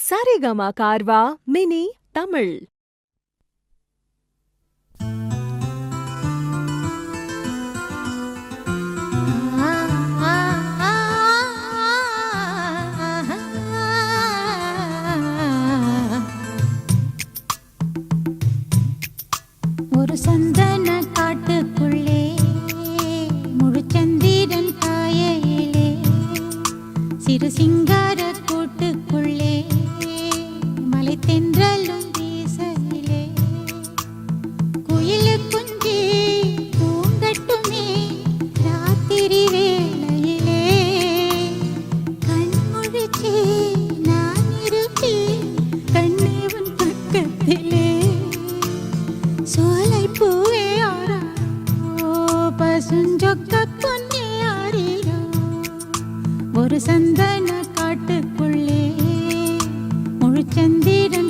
Saregama Carvaan mini Tamil. ஒரு சந்தன காட்டுக்குள்ளே முழு சந்திரன் காயிலே சிறு சிங்கார பசுஞ்சொக்க பொன்னே ஒரு சந்தன காட்டுக்குள்ளே முழுச்சந்திரன்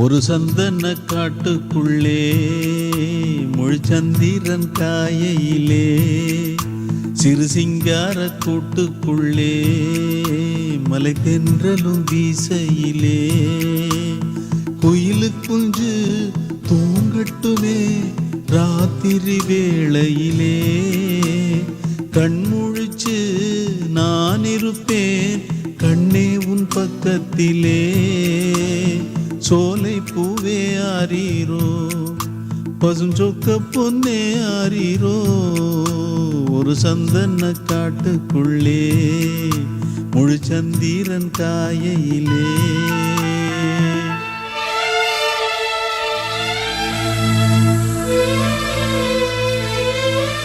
ஒரு சந்தன காட்டுக்குள்ளே முழுச்சந்திரன் காயையிலே சிறு சிங்கார கூட்டுக்குள்ளே மலை தென்றலும் வீசையிலே. குயிலு குஞ்சு தூங்கட்டுமே ராத்திரி வேளையிலே. கண்முழிச்சு நான் இருப்பேன் கண்ணே உன் பக்கத்திலே. சோலை பூவே ஆரீரோ பசுஞ்சொக்க பொன்னே ஆறீரோ ஒரு சந்தன காட்டுக்குள்ளே முழு சந்திரன் காயிலே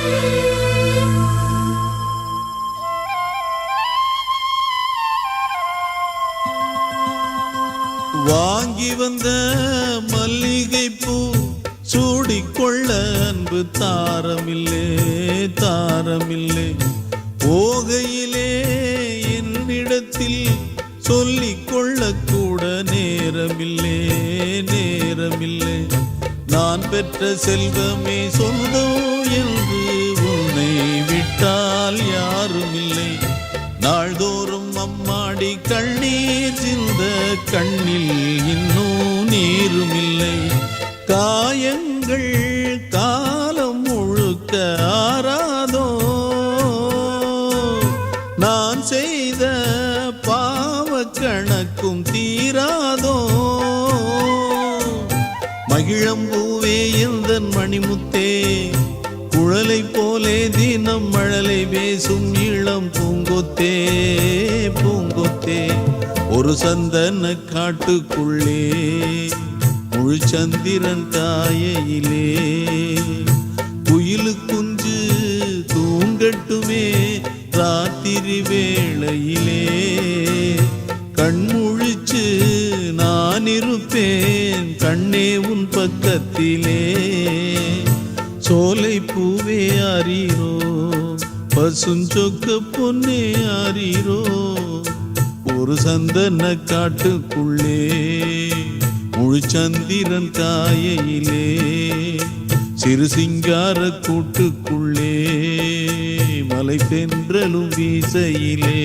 thank you வந்த மல்லிகை பூ சூடிக்கொள்ள அன்பு தாரமில்லே தாரமில்லே. போகையிலே என்னிடத்தில் சொல்லிக் கொள்ள கூட நேரமில்லே நேரமில்லை. நான் பெற்ற செல்வமே சொந்தம் என்று கண்ணில் இன்னும் நீருமில்லை. காயங்கள் காலம் முழுக்க ஆறாதோ? நான் செய்த பாவ கணக்கும் தீராதோ மகிழம்பூவே எந்தன் மணிமுத்தே? குழலை போலே தினம் மழலை பேசும் இளம் பூங்கொத்தே பூங்கொத்தே. ஒரு சந்தன காட்டுக்குள்ளே முழு சந்திரன் காயையிலே குயிலு குஞ்சு தூங்கட்டுமே ராத்திரி வேளையிலே. கண்முழிச்சு நான் இருப்பேன் கண்ணே உன் பக்கத்திலே. சோலை பூவே அறிரோ பசுஞ்சொக்க பொன்னே அறிரோ ஒரு சந்தன காட்டுக்குள்ளே முழு சந்திரன் காயையிலே சிறு சிங்கார கூட்டுக்குள்ளே மலை தென்றலும் வீசையிலே.